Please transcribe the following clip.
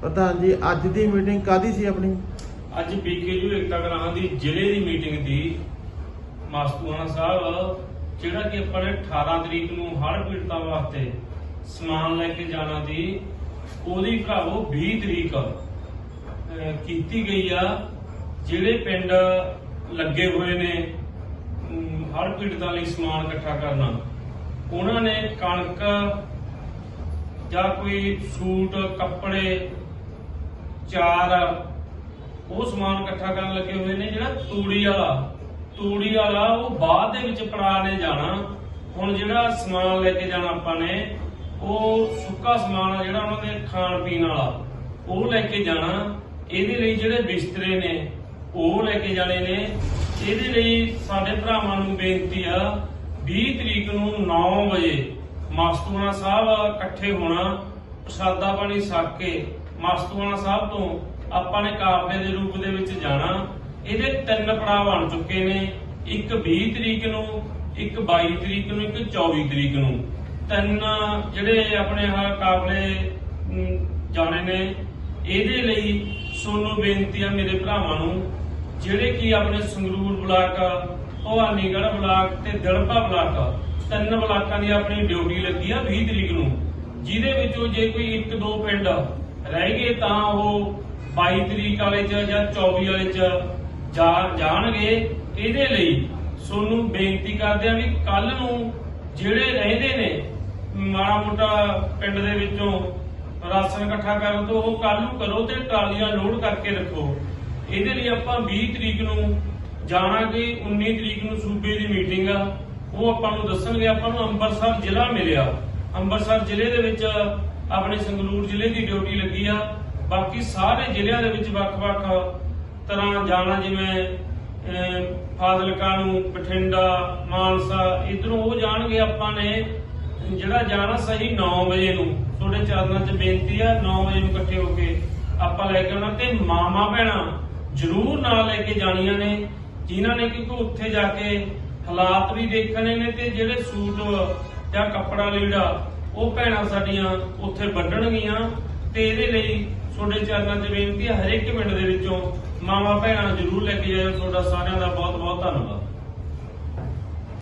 ਪ੍ਰਧਾਨ ਜੀ, ਅੱਜ ਦੀ ਮੀਟਿੰਗ ਕਾਦੀ ਸੀ ਆਪਣੀ? ਅੱਜ ਬੀਕੇਯੂ ਏਕਤਾ ਗ੍ਰਾਹਾਂ ਦੀ ਜ਼ਿਲ੍ਹੇ ਦੀ ਮੀਟਿੰਗ ਦੀ ਮਾਸਟੂਆਣਾ ਸਾਹਿਬ, ਜਿਹੜਾ ਕਿ ਆਪਾਂ ਨੇ 18 ਤਰੀਕ ਨੂੰ ਹੜ੍ਹ ਪੀੜਤਾਂ ਵਾਸਤੇ ਸਮਾਨ ਲੈ ਕੇ ਜਾਣਾ ਦੀ ਉਹਦੀ ਭਰਾਵੋ 20 ਤਰੀਕ ਕੀਤੀ ਗਈ ਆ। ਜਿਹੜੇ ਪਿੰਡ ਲੱਗੇ ਹੋਏ ਨੇ ਹਰ ਹੜ੍ਹ ਪੀੜਤਾਂ ਲਈ ਸਮਾਨ ਇਕੱਠਾ ਕਰਨਾ, ਉਹਨਾਂ ਨੇ ਕਣਕ ਜਾਂ ਕੋਈ ਸੂਟ, ਕੱਪੜੇ ਚਾਰ ਉਹ ਸਮਾਨ ਇਕੱਠਾ ਕਰਨ ਲੱਗੇ ਹੋਏ ਨੇ ਜਿਹੜਾ ਤੂੜੀ ਵਾਲਾ। ਤੂੜੀ ਵਾਲਾ ਉਹ ਬਾਅਦ ਦੇ ਵਿੱਚ ਪੜਾ ਨੇ ਜਾਣਾ। ਹੁਣ ਜਿਹੜਾ ਸਮਾਨ ਲੈ ਕੇ ਜਾਣਾ ਆਪਾਂ ਨੇ, ਉਹ ਸੁੱਕਾ ਸਮਾਨ ਆ ਜਿਹੜਾ ਉਹਨਾਂ ਦੇ ਖਾਣ ਪੀਣ ਵਾਲਾ। ਉਹ ਲੈ ਕੇ ਜਾਣਾ। ਇਹਦੇ ਲਈ ਜਿਹੜੇ ਬਿਸਤਰੇ ਨੇ, ਉਹ ਲੈ ਕੇ ਜਾਣੇ ਨੇ। ਇਹਦੇ ਲਈ ਸਾਡੇ ਭਰਾਵਾਂ ਨੂੰ ਬੇਨਤੀ ਆ 20 ਤਰੀਕ ਨੂੰ 9 ਵਜੇ ਮਾਸਤੂਆਣਾ ਸਾਹਿਬ ਇਕੱਠੇ ਹੋਣਾ, ਪ੍ਰਸ਼ਾਦਾ ਪਾਣੀ ਛਕ ਕੇ ਮਾਸਤੂਆਣਾ ਸਾਹਿਬ ਤੋਂ ਆਪਾਂ ਨੇ ਕਾਫਲੇ ਦੇ ਰੂਪ ਦੇ ਵਿੱਚ ਜਾਣਾ। ਇਹਦੇ ਤਿੰਨ ਪੜਾਅ ਬਣ ਚੁੱਕੇ ਨੇ। ਇੱਕ 20 ਤਰੀਕ ਨੂੰ, ਇੱਕ 22 ਤਰੀਕ ਨੂੰ, ਇੱਕ 24 ਤਰੀਕ ਨੂੰ। ਤਿੰਨ ਜਿਹੜੇ ਆਪਣੇ ਆਹ ਕਾਫਲੇ ਜਾਣੇ ਨੇ। ਇਹਦੇ ਲਈ ਸੋਨੂੰ ਬੇਨਤੀ ਆ ਮੇਰੇ ਭਰਾਵਾਂ ਨੂੰ, ਜਿਹੜੇ ਕਿ ਆਪਣੇ ਸੰਗਰੂਰ ਬਲਾਕ, ਭਵਾਨੀਗੜ੍ਹ ਬਲਾਕ ਤੇ ਦੜਪਾ ਬਲਾਕ, ਤਿੰਨ ਬਲਾਕਾਂ ਦੀ ਆਪਣੀ ਡਿਊਟੀ ਲੱਗੀ ਆ 20 ਤਰੀਕ ਨੂੰ। ਜਿਹਦੇ ਵਿੱਚੋਂ ਜੇ ਕੋਈ ਇੱਕ ਦੋ ਪਿੰਡ ਰਹਿ ਗਏ ਤਾਂ ਉਹ 22 ਤਰੀਕ ਵਾਲੇ ਚ ਜਾਂ 24 ਵਾਲੇ ਚ ਜਾਣਗੇ। ਇਹਦੇ ਲਈ ਸੋਨੂੰ ਬੇਨਤੀ ਕਰਦੇ ਆ ਵੀ ਕੱਲ ਨੂੰ ਜਿਹੜੇ ਰਹਿੰਦੇ ਨੇ, ਮਾੜਾ ਮੋਟਾ ਪਿੰਡ ਦੇ ਵਿੱਚੋਂ ਰਾਸ਼ਨ ਇਕੱਠਾ ਕਰਨ ਤੋਂ, ਉਹ ਕੱਲ ਨੂੰ ਕਰੋ ਤੇ ਟਰਾਲੀਆਂ ਲੋਡ ਕਰਕੇ ਰੱਖੋ। ਇਹਦੇ ਲਈ ਆਪਾਂ 20 ਤਰੀਕ ਨੂੰ ਜਾਣਾ ਜਾਣਾਗੇ 19 ਤਰੀਕ ਨੂੰ ਸੂਬੇ ਦੀ ਮੀਟਿੰਗ ਆ। ਉਹ ਆਪਾਂ ਨੂੰ ਦੱਸਣਗੇ, ਆਪਾਂ ਨੂੰ ਅੰਮ੍ਰਿਤਸਰ ਜ਼ਿਲ੍ਹਾ ਮਿਲਿਆ। ਅੰਮ੍ਰਿਤਸਰ ਜ਼ਿਲ੍ਹੇ ਦੇ ਵਿੱਚ ਆਪਣੇ ਸੰਗਰੂਰ ਜ਼ਿਲ੍ਹੇ ਦੀ ਡਿਊਟੀ ਲੱਗੀ ਆ। ਬਾਕੀ ਸਾਰੇ ਜ਼ਿਲ੍ਹਿਆਂ ਦੇ ਵਿੱਚ ਵੱਖ-ਵੱਖ ਤਰ੍ਹਾਂ ਜਾਣਾ, ਜਿਵੇਂ ਫਾਜ਼ਿਲਕਾ ਨੂੰ, ਬਠਿੰਡਾ, ਮਾਨਸਾ, ਇਧਰੋਂ ਉਹ ਜਾਣਗੇ ਆਪਾਂ ਨੇ, ਜਿਹੜਾ ਜਾਣਾ ਸਹੀ 9 ਵਜੇ ਨੂੰ। ਤੁਹਾਡੇ ਚਰਨਾਂ 'ਚ ਬੇਨਤੀ ਆ 9 ਵਜੇ ਨੂੰ ਇਕੱਠੇ ਹੋ ਕੇ ਆਪਾਂ ਲੈ ਕੇ ਆਉਣਾ ਤੇ ਮਾਮਾ ਭੈਣਾ ਜ਼ਰੂਰ ਨਾਲ ਲੈ ਕੇ ਜਾਣੀਆਂ ਨੇ, ਜਿਨ੍ਹਾਂ ਨੇ ਕਿਉਂਕਿ ਉੱਥੇ ਜਾ ਕੇ ਹਾਲਾਤ ਵੀ ਦੇਖਣੇ ਨੇ ਤੇ ਜਿਹੜੇ ਸੂਟ ਜਾਂ ਕੱਪੜਾ ਲੀੜਾ ਉਹ ਭੈਣਾਂ ਸਾਡੀਆਂ ਉੱਥੇ ਵੱਢਣਗੀਆਂ ਤੇ ਇਹਦੇ ਲਈ ਤੁਹਾਡੇ ਚਰਨਾਂ 'ਚ ਬੇਨਤੀ ਹੈ ਹਰੇਕ ਪਿੰਡ ਦੇ ਵਿੱਚੋਂ ਮਾਮਾ ਭੈਣਾਂ ਜ਼ਰੂਰ ਲੈ ਕੇ ਜਾਇਓ। ਤੁਹਾਡਾ ਸਾਰਿਆਂ ਦਾ ਬਹੁਤ ਬਹੁਤ ਧੰਨਵਾਦ।